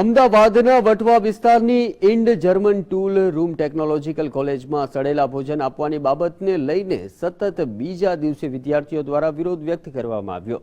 અમદાવાદના વટવા વિસ્તારની Indo German tool room technological કોલેજમાં સડેલા ભોજન આપવાની બાબતને લઈને સતત બીજા દિવસે વિદ્યાર્થીઓ દ્વારા વિરોધ વ્યક્ત કરવામાં આવ્યો.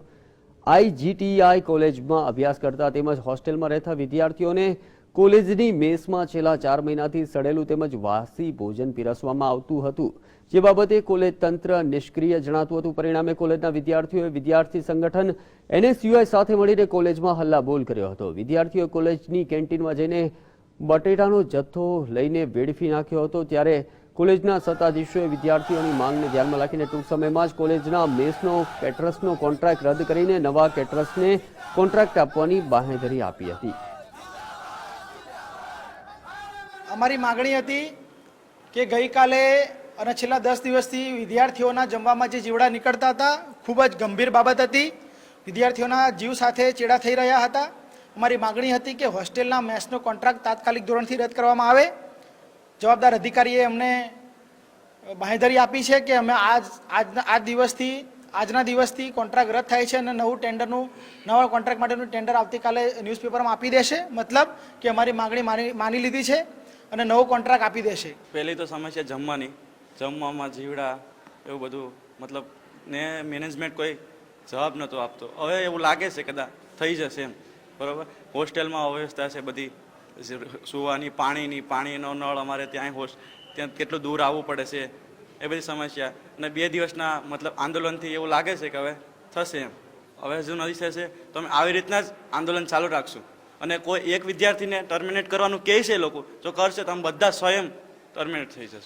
આઈજીટીઆઈ કોલેજમાં અભ્યાસ કરતા તેમજ હોસ્ટેલમાં રહેતા વિદ્યાર્થીઓને કોલેજની મેસમાં છેલ્લા ચાર મહિનાથી સડેલું તેમજ વાસી ભોજન પીરસવામાં આવતું હતું. જે બાબતે કોલેજ તંત્ર નિષ્ક્રિય જણાતું હતું. પરિણામે કોલેજના વિદ્યાર્થીઓએ વિદ્યાર્થી સંગઠન એનએસયુઆઈ સાથે મળીને કોલેજમાં હલ્લાબોલ કર્યો હતો. વિદ્યાર્થીઓએ કોલેજની કેન્ટીનમાં જઈને બટેટાનો જથ્થો લઈને વેડફી નાખ્યો હતો. ત્યારે કોલેજના સત્તાધીશોએ વિદ્યાર્થીઓની માંગને ધ્યાનમાં રાખીને ટૂંક સમયમાં જ કોલેજના મેસનો, કેટરસનો કોન્ટ્રાક્ટ રદ કરીને નવા કેટરસને કોન્ટ્રાક્ટ આપવાની બાંહેધરી આપી હતી. અમારી માગણી હતી કે ગઈકાલે અને છેલ્લા દસ દિવસથી વિદ્યાર્થીઓના જમવામાં જે જીવડા નીકળતા હતા, ખૂબ જ ગંભીર બાબત હતી. વિદ્યાર્થીઓના જીવ સાથે ચેડા થઈ રહ્યા હતા. અમારી માગણી હતી કે હોસ્ટેલના મેસનો કોન્ટ્રાક્ટ તાત્કાલિક ધોરણથી રદ કરવામાં આવે. જવાબદાર અધિકારીએ અમને બાંહેધરી આપી છે કે અમે આજ, આજના આજ દિવસથી, આજના દિવસથી કોન્ટ્રાક્ટ રદ થાય છે અને નવું ટેન્ડરનું, નવા કોન્ટ્રાક્ટ માટેનું ટેન્ડર આવતીકાલે ન્યૂઝપેપરમાં આપી દેશે. મતલબ કે અમારી માગણી માની માની લીધી છે. અને નવો કોન્ટ્રાક્ટ આપી દેશે. પહેલી તો સમસ્યા જમવાની, જમવામાં જીવડા, એવું બધું. મતલબ ને મેનેજમેન્ટ કોઈ જવાબ નહોતો આપતો. હવે એવું લાગે છે કદાચ, થઈ જશે એમ. બરાબર? હોસ્ટેલમાં અવ્યવસ્થા છે બધી. સુવાની, પાણીની, પાણીનો નળ અમારે ત્યાં હોસ્ટ ત્યાં કેટલું દૂર આવવું પડે છે, એ બધી સમસ્યા. અને બે દિવસના મતલબ આંદોલનથી એવું લાગે છે કે હવે થશે એમ. હવે હજુ નથી થશે તો અમે આવી રીતના જ આંદોલન ચાલુ રાખશું. અને કોઈ એક વિદ્યાર્થીને ટર્મિનેટ કરવાનું કહે છે લોકો જો કરશે તો આમ બધા સ્વયં ટર્મિનેટ થઈ જશે.